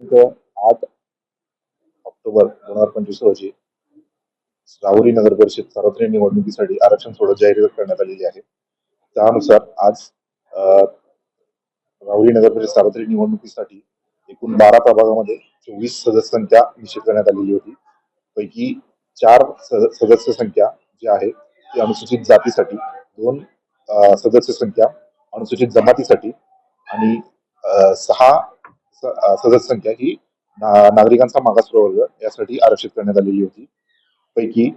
दिनांक आठ ऑक्टोबर दोन हजार पंचवीस रोजी राहुरी नगर परिषद सार्वत्रिक निवडणुकीसाठी आरक्षण सोडत जाहीर करण्यात आलेली आहे. त्यानुसार आज राहुरी नगर परिषद सार्वत्रिक निवडणुकीसाठी एकूण बारा प्रभागामध्ये चोवीस सदस्य संख्या निश्चित करण्यात आलेली होती. पैकी चार सद- सदस्य संख्या जी आहे ती अनुसूचित जातीसाठी दोन सदस्य संख्या अनुसूचित जमातीसाठी आणि सहा सदस्य संख्या ही नागरिकांचा मागास प्रवर्ग यासाठी आरक्षित करण्यात आलेली होती. पैकी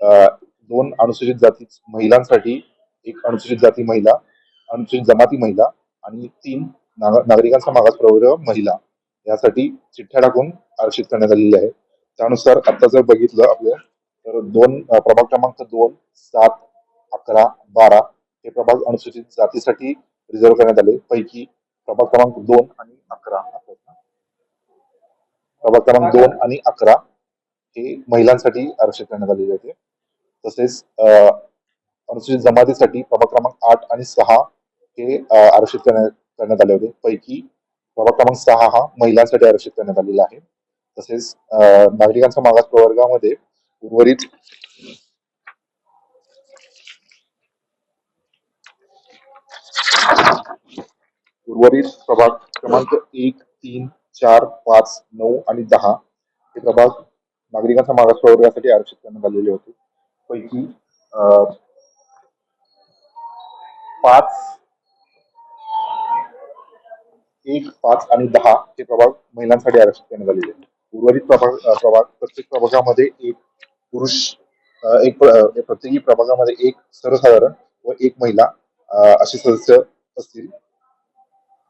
दोन अनुसूचित जाती महिलांसाठी एक अनुसूचित जाती महिला अनुसूचित जमाती महिला आणि तीन नाग- नागरिकांचा मागास प्रवर्ग महिला यासाठी चिठ्ठ्या टाकून आरक्षित करण्यात आलेली आहे. त्यानुसार आता जर बघितलं आपलं तर दोन प्रभाग क्रमांक दोन सात अकरा बारा हे प्रभाग अनुसूचित जातीसाठी रिझर्व करण्यात आले. पैकी प्रभाग क्रमांक दोन आणि अकरा. प्रभाग क्रमांक दोन आणि अकरा हे महिलांसाठी आरक्षित करण्यात आलेले होते तसेच अनुसूचित जमातीसाठी प्रभाग क्रमांक आठ आणि सहा हे आरक्षित करण्यात करण्यात आले होते. पैकी प्रभाग क्रमांक सहा हा महिलांसाठी आरक्षित करण्यात आलेला आहे. तसेच नागरिकांच्या मागास प्रवर्गामध्ये उर्वरित उर्वरित प्रभाग क्रमांक एक तीन चार पाच नऊ आणि दहा हे प्रभाग नागरिकांच्या मागास प्रवर्गासाठी आरक्षित करण्यात आलेले होते. पैकी पाच एक पाच आणि दहा हे प्रभाग महिलांसाठी आरक्षित करण्यात आलेले उर्वरित प्रभाग प्रभाग प्रत्येक प्रभागामध्ये एक पुरुष एक प्रत्येकी प्रभागामध्ये एक सर्वसाधारण व एक महिला असे सदस्य असतील.